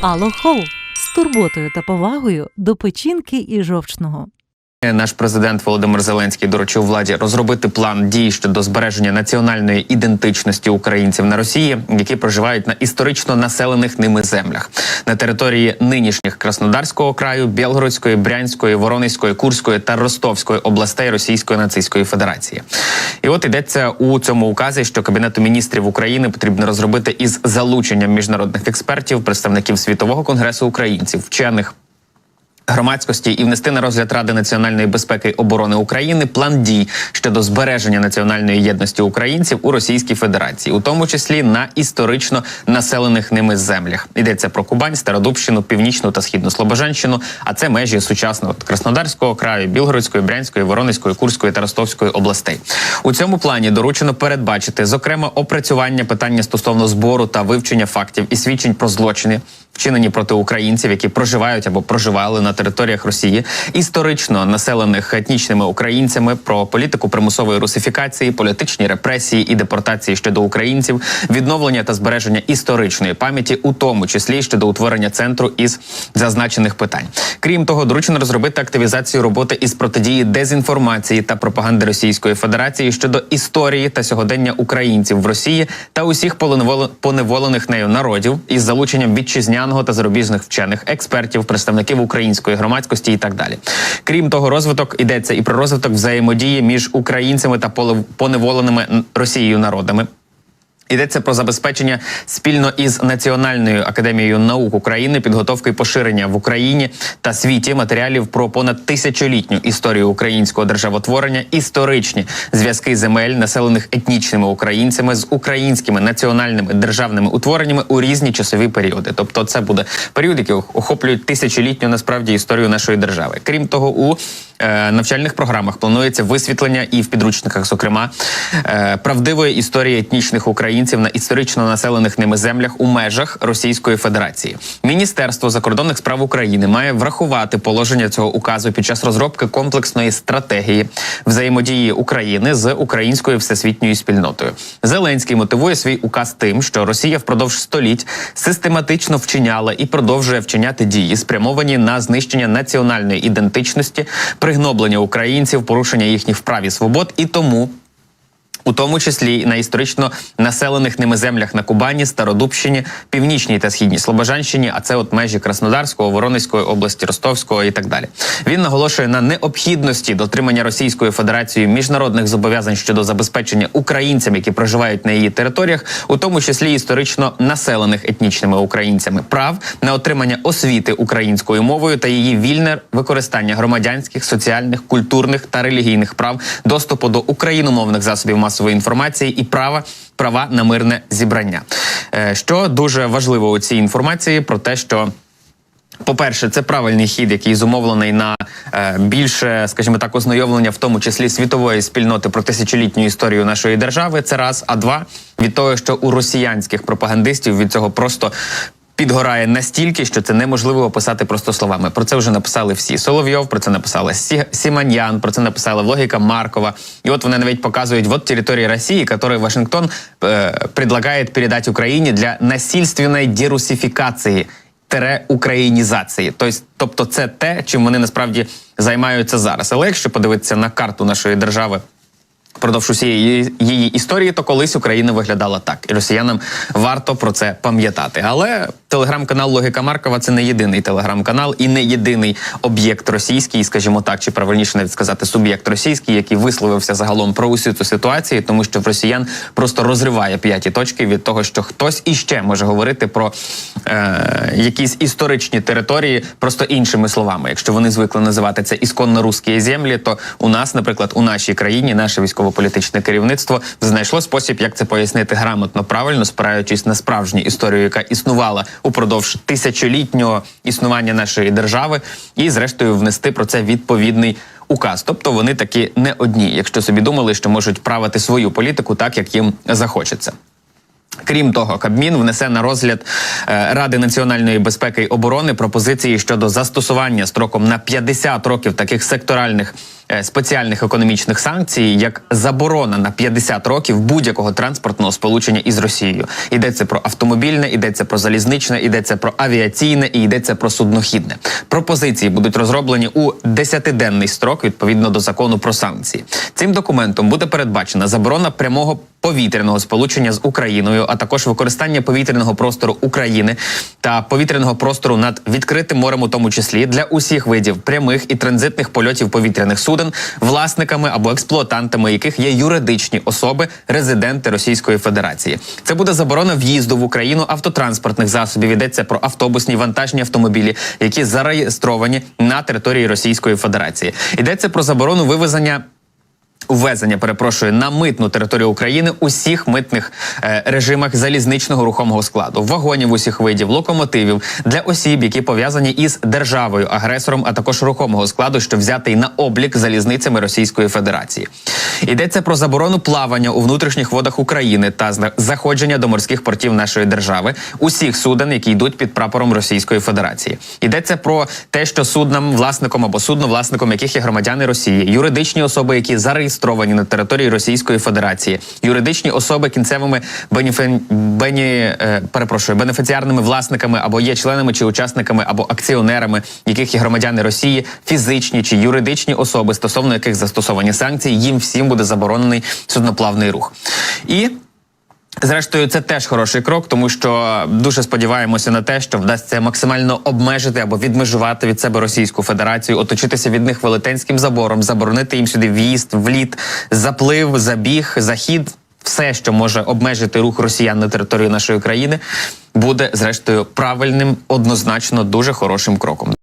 Алохол з турботою та повагою до печінки і жовчного. Наш президент Володимир Зеленський доручив владі розробити план дій щодо збереження національної ідентичності українців на Росії, які проживають на історично населених ними землях на території нинішніх Краснодарського краю, Білгородської, Брянської, Воронезької, Курської та Ростовської областей Російської нацистської федерації. І от йдеться у цьому указі, що кабінету міністрів України потрібно розробити із залученням міжнародних експертів, представників світового конгресу українців, вчених громадськості і внести на розгляд Ради національної безпеки і оборони України план дій щодо збереження національної єдності українців у Російській Федерації, у тому числі на історично населених ними землях. Йдеться про Кубань, Стародубщину, Північну та Східну Слобожанщину. А це межі сучасного Краснодарського краю, Білгородської, Брянської, Воронезької, Курської та Ростовської областей. У цьому плані доручено передбачити зокрема опрацювання питання стосовно збору та вивчення фактів і свідчень про злочини, вчинені проти українців, які проживають або проживали на територіях Росії, історично населених етнічними українцями про політику примусової русифікації, політичні репресії і депортації щодо українців, відновлення та збереження історичної пам'яті, у тому числі щодо утворення центру із зазначених питань. Крім того, доручено розробити активізацію роботи із протидії дезінформації та пропаганди Російської Федерації щодо історії та сьогодення українців в Росії та усіх поневоле- поневолених нею народів із залученням вітчизняного та зарубіжних вчених експертів, представників української громадськості і так далі. Крім того, розвиток йдеться і про розвиток взаємодії між українцями та поневоленими Росією народами. Йдеться про забезпечення спільно із Національною академією наук України підготовки поширення в Україні та світі матеріалів про понад тисячолітню історію українського державотворення, історичні зв'язки земель, населених етнічними українцями з українськими національними державними утвореннями у різні часові періоди. Тобто, це буде період, який охоплюють тисячолітню насправді історію нашої держави. Крім того, у навчальних програмах планується висвітлення і в підручниках, зокрема, е, правдивої історії етнічних українців на історично населених ними землях у межах Російської Федерації. Міністерство закордонних справ України має врахувати положення цього указу під час розробки комплексної стратегії взаємодії України з українською всесвітньою спільнотою. Зеленський мотивує свій указ тим, що Росія впродовж століть систематично вчиняла і продовжує вчиняти дії, спрямовані на знищення національної ідентичності, пригноблення українців, порушення їхніх прав і свобод, і тому. У тому числі на історично населених ними землях на Кубані, Стародубщині, Північній та Східній Слобожанщині, а це от межі Краснодарського, Воронезької області, Ростовського і так далі. Він наголошує на необхідності дотримання Російською Федерацією міжнародних зобов'язань щодо забезпечення українцям, які проживають на її територіях, у тому числі історично населених етнічними українцями, прав на отримання освіти українською мовою та її вільне використання громадянських, соціальних, культурних та релігійних прав, доступу до україномовних засобів масової інформації і права права на мирне зібрання. Е, Що дуже важливо у цій інформації про те, що. По-перше, це правильний хід, який зумовлений на е, більше, скажімо так, ознайомлення, в тому числі світової спільноти про тисячолітню історію нашої держави. Це раз. А два від того, що у росіянських пропагандистів від цього просто. Підгорає настільки, що це неможливо описати просто словами. Про це вже написали всі. Соловйов про це написала Сі- Сіманьян, про це написала логіка Маркова. І от вони навіть показують вот території Росії, яку Вашингтон е, предлагає передати Україні для насильственної дерусифікації тере українізації. Тобто, тобто, це те, чим вони насправді займаються зараз. Але якщо подивитися на карту нашої держави. Впродовж усієї її історії, то колись Україна виглядала так, і росіянам варто про це пам'ятати. Але телеграм-канал Логіка Маркова це не єдиний телеграм-канал і не єдиний об'єкт російський, скажімо так, чи правильніше навіть сказати, суб'єкт російський, який висловився загалом про усю цю ситуацію, тому що в росіян просто розриває п'яті точки від того, що хтось іще може говорити про е, якісь історичні території просто іншими словами. Якщо вони звикли називати це ісконно русські землі, то у нас, наприклад, у нашій країні наше військово-політичне керівництво знайшло спосіб, як це пояснити грамотно, правильно, спираючись на справжню історію, яка існувала упродовж тисячолітнього існування нашої держави, і зрештою внести про це відповідний. Указ, тобто вони такі не одні, якщо собі думали, що можуть правити свою політику так, як їм захочеться. Крім того, Кабмін внесе на розгляд е, Ради національної безпеки і оборони пропозиції щодо застосування строком на 50 років таких секторальних спеціальних економічних санкцій як заборона на 50 років будь-якого транспортного сполучення із Росією. Йдеться про автомобільне, йдеться про залізничне, йдеться про авіаційне і йдеться про суднохідне. Пропозиції будуть розроблені у 10-денний строк відповідно до закону про санкції. Цим документом буде передбачена заборона прямого повітряного сполучення з Україною, а також використання повітряного простору України та повітряного простору над відкритим морем, у тому числі для усіх видів прямих і транзитних польотів повітряних суден, власниками або експлуатантами яких є юридичні особи, резиденти Російської Федерації. Це буде заборона в'їзду в Україну автотранспортних засобів. Йдеться про автобусні вантажні автомобілі, які зареєстровані на території Російської Федерації. Йдеться про заборону вивезення. Ввезення, перепрошую, на митну територію України усіх митних е, режимах залізничного рухомого складу, вагонів усіх видів, локомотивів для осіб, які пов'язані із державою агресором, а також рухомого складу, що взятий на облік залізницями Російської Федерації. Йдеться про заборону плавання у внутрішніх водах України та заходження до морських портів нашої держави усіх суден, які йдуть під прапором Російської Федерації. Йдеться про те, що суднам, власником або судновласником, яких є громадяни Росії, юридичні особи, які зареєстровані на території Російської Федерації, юридичні особи кінцевими бенефен... бені... е, перепрошую, бенефіціарними власниками або є членами чи учасниками або акціонерами, яких є громадяни Росії, фізичні чи юридичні особи, стосовно яких застосовані санкції, їм всім буде заборонений судноплавний рух. І Зрештою, це теж хороший крок, тому що дуже сподіваємося на те, що вдасться максимально обмежити або відмежувати від себе Російську Федерацію, оточитися від них велетенським забором, заборонити їм сюди в'їзд, вліт, заплив, забіг, захід. Все, що може обмежити рух росіян на території нашої країни, буде зрештою правильним, однозначно дуже хорошим кроком.